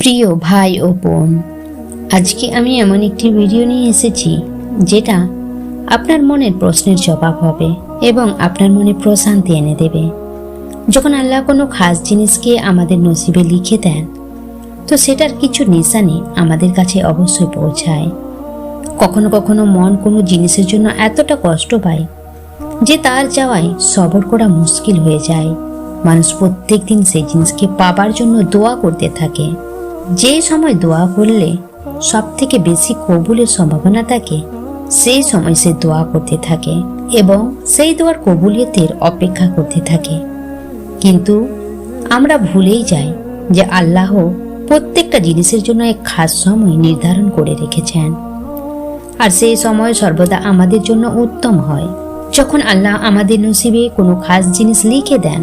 প্রিয় ভাই ও বোন, আজকে আমি এমন একটি ভিডিও নিয়ে এসেছি, যেটা আপনার মনের প্রশ্নের জবাব হবে এবং আপনার মনে প্রশান্তি এনে দেবে। যখন আল্লাহ কোনো খাস জিনিসকে আমাদের নসিবে লিখে দেন, তো সেটার কিছু নিশানি আমাদের কাছে অবশ্যই পৌঁছায়। কখনো কখনো মন কোনো জিনিসের জন্য এতটা কষ্ট পায় যে তার যাওয়ায় সবর করা মুশকিল হয়ে যায়। মানুষ প্রত্যেক দিন সেই জিনিসকে পাবার জন্য দোয়া করতে থাকে। যে সময় দোয়া করলে সব থেকে বেশি কবুলের সম্ভাবনা থাকে, সেই সময় সে দোয়া করতে থাকে এবং সেই দোয়ার কবুলিয়তের অপেক্ষা করতে থাকে। কিন্তু আমরা ভুলেই যাই যে আল্লাহ প্রত্যেকটা জিনিসের জন্য এক খাস সময় নির্ধারণ করে রেখেছেন। আর সেই সময় সর্বদা আমাদের জন্য উত্তম হয়। যখন আল্লাহ আমাদের নসিবে কোনো খাস জিনিস লিখে দেন,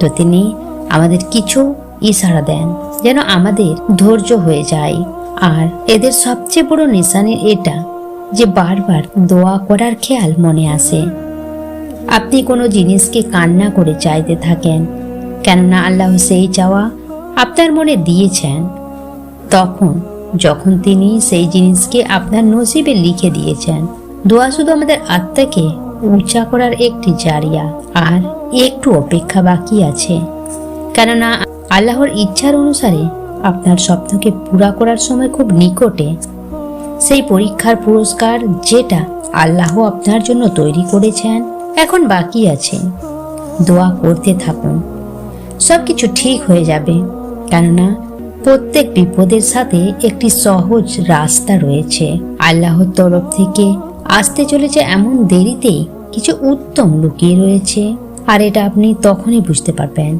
তো তিনি আমাদের কিছু ইশারা দেন যেন আমাদের ধৈর্য হয়ে যায়। আর এদের সবচেয়ে বড় নিশানি এটা যে বারবার দোয়া করার খেয়াল মনে আসে। আপনি কোনো জিনিসকে কান্না করে চাইতে থাকেন, কেননা আল্লাহ সেই চাওয়া আপনার মনে দিয়েছেন। তখন যখন তিনি সেই জিনিসকে আপনার নসিবে লিখে দিয়েছেন, দোয়া শুধু আমাদের আত্মাকে উঁচা করার একটি জারিয়া, আর একটু অপেক্ষা বাকি আছে। কেননা আল্লাহর ইচ্ছার অনুসারে আপনার স্বপ্নকে পুরা করার সময় খুব নিকটে। সেই পরীক্ষার পুরস্কার যেটা আল্লাহ আপনার জন্য তৈরি করেছেন, এখন বাকি আছে। দোয়া করতে থাকুন। সব কিছু ঠিক হয়ে যাবে, কেননা প্রত্যেক বিপদের সাথে একটি সহজ রাস্তা রয়েছে। আল্লাহর তরফ থেকে আসতে চলেছে এমন দেরিতেই কিছু উত্তম লুকিয়ে রয়েছে, আর এটা আপনি তখনই বুঝতে পারবেন।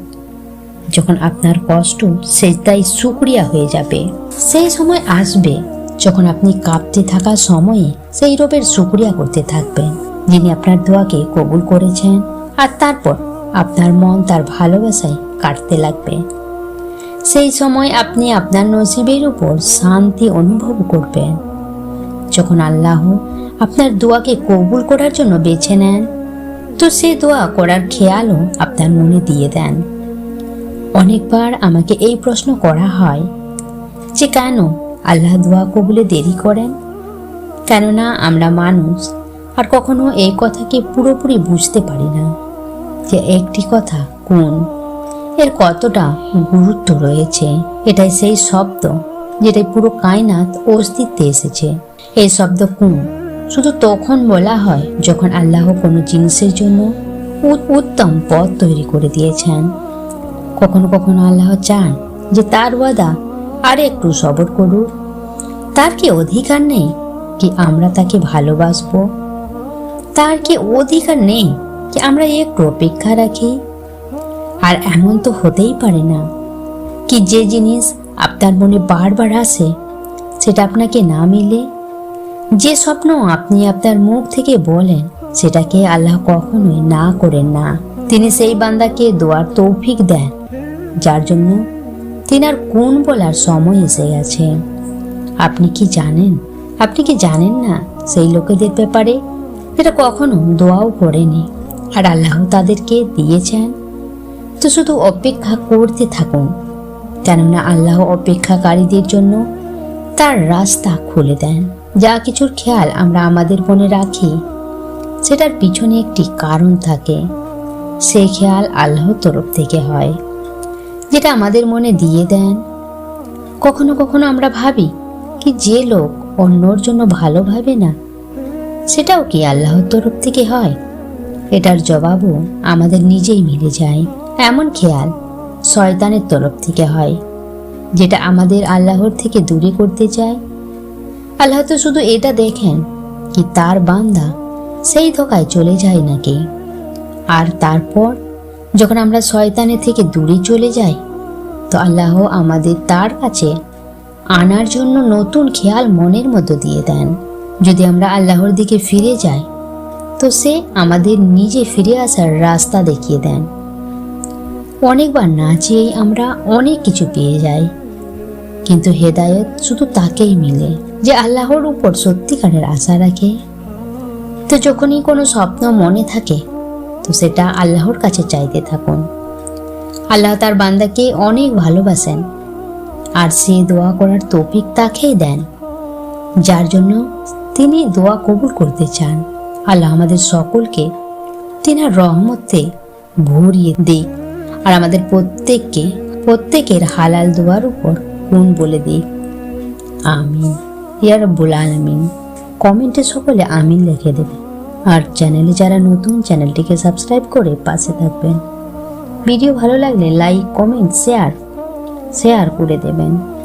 যখন আপনার কষ্ট সেজদাই সুক্রিয়া হয়ে যাবে। সেই সময় আসবে। যখন আপনি কাঁপতে থাকা সময়ে সেই রবের সুক্রিয়া করতে থাকবেন। যিনি আপনার দোয়াকে কবুল করেছেন আর তারপর আপনার মন তার ভালোবাসায় কাটতে লাগবে। সেই সময় আপনি আপনার নসিবের উপর শান্তি অনুভব করবেন। যখন আল্লাহ আপনার দোয়াকে কবুল করার জন্য বেছে নেন, তো সে দোয়া করার খেয়ালও আপনার মনে দিয়ে দেন। অনেকবার আমাকে এই প্রশ্ন করা হয় যে কেন আল্লাহ দোয়া কবুলে দেরি করেন? কেননা আমরা মানুষ আর কখনো এই কথাকে পুরোপুরি বুঝতে পারি না যে একটি কথা কোন? এর কতটা গুরুত্ব রয়েছে? এটাই সেই শব্দ যেটাই পুরো কায়নাত অস্তিত্বে এসেছে। এই শব্দ কোন? শুধু তখন বলা হয় যখন আল্লাহ কোনো জিনিসের জন্য উত- উত্তম পথ তৈরি করে দিয়েছেন। কখনো কখনো আল্লাহ চান যে তার ওয়াদা আর একটু সবর করুক। তার কি অধিকার নেই কি আমরা তাকে ভালোবাসবো? তার কি অধিকার নেই কি আমরা একটু অপেক্ষা রাখি? আর এমন তো হতেই পারে না কি যে জিনিস আপনার মনে বারবার আসে, সেটা আপনাকে না মিলে? যে স্বপ্ন আপনি আপনার মুখ থেকে বলেন, সেটাকে আল্লাহ কখনোই না করেন না। তিনি সেই বান্দাকে দোয়ার তৌফিক দেন, যার জন্য তিনার কোন বলার সময় এসে গেছে। আপনি কি জানেন? আপনি কি জানেন না সেই লোকেদের ব্যাপারে? যেটা কখনো দোয়াও করেনি। আর আল্লাহ তাদেরকে দিয়েছেন। তো শুধু অপেক্ষা করতে থাকুন, কেননা আল্লাহ অপেক্ষাকারীদের জন্য তার রাস্তা খুলে দেন। যা কিছুর খেয়াল আমরা আমাদের মনে রাখি, সেটার পিছনে একটি কারণ থাকে। সেই খেয়াল আল্লাহর তরফ থেকে হয়, যেটা আমাদের মনে দিয়ে দেন। কখনো কখনো আমরা ভাবি কি যে লোক অন্যর জন্য ভালো ভাবে না, সেটাও কি আল্লাহর তরফ থেকে হয়? এটার জবাবও আমাদের নিজেই মিলে যায়। এমন খেয়াল শয়তানের তরফ থেকে হয়, যেটা আমাদের আল্লাহর থেকে দূরে করতে চায়। আল্লাহ তো শুধু এটা দেখেন কি তার বান্দা সেই ধোকায় চলে যায় নাকি? আর তারপর, যখন আমরা শয়তানের থেকে দূরে চলে যাই, তো আল্লাহ আমাদের তার কাছে আনার জন্য নতুন খেয়াল মনের মতো দিয়ে দেন। যদি আমরা আল্লাহর দিকে ফিরে যাই, তো সে আমাদের নিজে ফিরে আসার রাস্তা দেখিয়ে দেন। অনেকবার না চেয়েই আমরা অনেক কিছু পেয়ে যাই, কিন্তু হেদায়েত শুধু তাকেই মিলে যে আল্লাহর উপর সত্যিকারের আশা রাখে। তো যখনই কোনো স্বপ্ন মনে থাকে তো সেটা আল্লাহর কাছে চাইতে থাকুন। আল্লাহ তার বান্দাকে অনেক ভালোবাসেন, আর সে দোয়া করার তৌফিক তাকেই দেন, যার জন্য তিনি দোয়া কবুল করতে চান। আল্লাহ আমাদের সকলকে তিনার রহমতে ভরিয়ে দিক, আর আমাদের প্রত্যেককে, প্রত্যেকের হালাল দোয়ার উপর গুণ বলে দিক। আমিন। ইয়ার রব্বুল আলামিন। কমেন্টে সকলে আমিন লিখে দেবে। আর চ্যানেলে যারা নতুন, চ্যানেলটিকে সাবস্ক্রাইব করে পাশে থাকবেন। ভিডিও ভালো লাগলে লাইক, কমেন্ট, শেয়ার শেয়ার করে দেবেন।